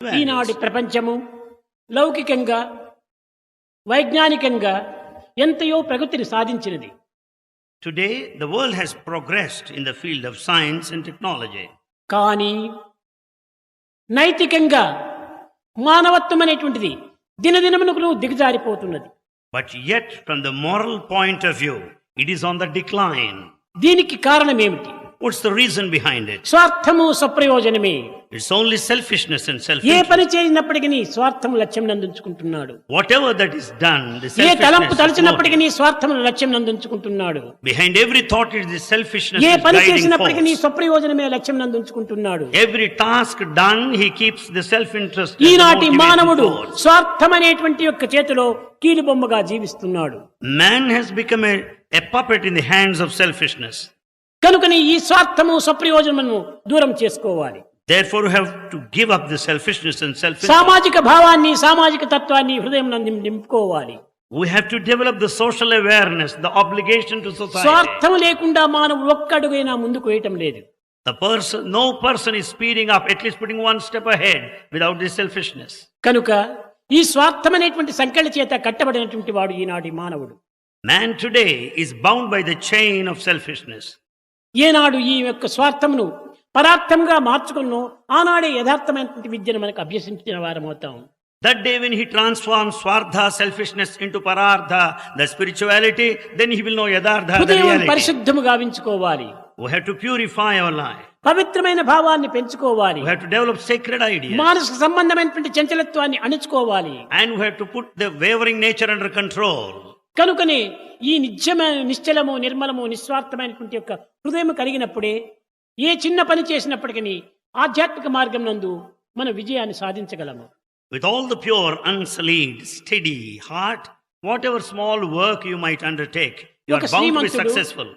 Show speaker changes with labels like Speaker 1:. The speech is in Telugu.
Speaker 1: ఈనాటి ప్రపంచము లౌకికంగా వైజ్ఞానికంగా ఎంతయో ప్రగతిని సాధించినది.
Speaker 2: Today the world has progressed in the field of science and technology
Speaker 1: కానీ నైతికంగా మానవత్వం అనేటువంటిది దినదినమునకు దిగజారిపోతున్నది.
Speaker 2: But yet from the moral point of view it is on the decline
Speaker 1: దీనికి కారణం ఏమిటి
Speaker 2: What's the reason behind it?
Speaker 1: స్వార్థము సప్రయోజనమే
Speaker 2: It's only selfishness and self
Speaker 1: ఏ పని చేసినప్పటికీ స్వార్థం లక్ష్యం నందించుకుంటున్నాడు
Speaker 2: Whatever that is done, the
Speaker 1: ఏ తలంపు తలచినప్పటికీ స్వార్థం లక్ష్యం నందించుకుంటున్నాడు
Speaker 2: behind every thought is the selfishness
Speaker 1: ఏ పని చేసినప్పటికీ
Speaker 2: force.
Speaker 1: స్వప్రయోజనమే లక్ష్యం నందించుకుంటున్నాడు
Speaker 2: Every task done, he keeps the self-interest. as the
Speaker 1: ఈనాటి మానవుడు. స్వార్థం అనేటువంటి యొక్క చేతిలో కీలుబొమ్మగా జీవిస్తున్నాడు
Speaker 2: Man has become a, a puppet in the hands of selfishness.
Speaker 1: కనుకని ఈ స్వార్థము సప్రయోజనము దూరం చేసుకోవాలి
Speaker 2: Therefore, you have to give up the selfishness and self
Speaker 1: సామాజిక భావాన్ని సామాజిక తత్వాన్ని హృదయం నింపుకోవాలి
Speaker 2: We have to develop the social awareness, the obligation to society.
Speaker 1: స్వార్థం లేకుండా మానవుడు ఒక్క అడుగైనా ముందుకు వేయటం లేదు
Speaker 2: The person, no person is speeding up, at least putting one step ahead without this selfishness.
Speaker 1: కనుక ఈ స్వార్థం అనేటువంటి సంకెళ్ళ చేత కట్టబడినటువంటి వాడు ఈనాటి మానవుడు
Speaker 2: Man today is bound by the chain of selfishness.
Speaker 1: ఏనాడు ఈ యొక్క స్వార్థమును పదార్థంగా మార్చుకున్నో ఆనాడే యథార్థమైనటువంటి విద్యను మనకు అభ్యసించిన వారం అవుతాం.
Speaker 2: That day when he transform స్వార్థ selfishness into పరార్థ the spirituality then he will
Speaker 1: know
Speaker 2: యథార్థ
Speaker 1: పరిశుద్ధము గావించుకోవాలి.
Speaker 2: We have to purify our life
Speaker 1: పవిత్రమైన భావాన్ని పెంచుకోవాలి.
Speaker 2: We to develop secret idea
Speaker 1: మానసిక సంబంధమైనటువంటి చంచలత్వాన్ని అణచుకోవాలి.
Speaker 2: And put the wavering nature under control
Speaker 1: కనుకనే ఈ నిజమైన నిశ్చలము నిర్మలము నిస్వార్థమైనటువంటి యొక్క హృదయం కలిగినప్పుడే ఏ చిన్న పని చేసినప్పటికీ ఆధ్యాత్మిక మార్గం నందు మన విజయాన్ని సాధించగలము.
Speaker 2: With all the pure unsullied steady heart whatever small work you might
Speaker 1: undertake
Speaker 2: you are bound to
Speaker 1: be
Speaker 2: successful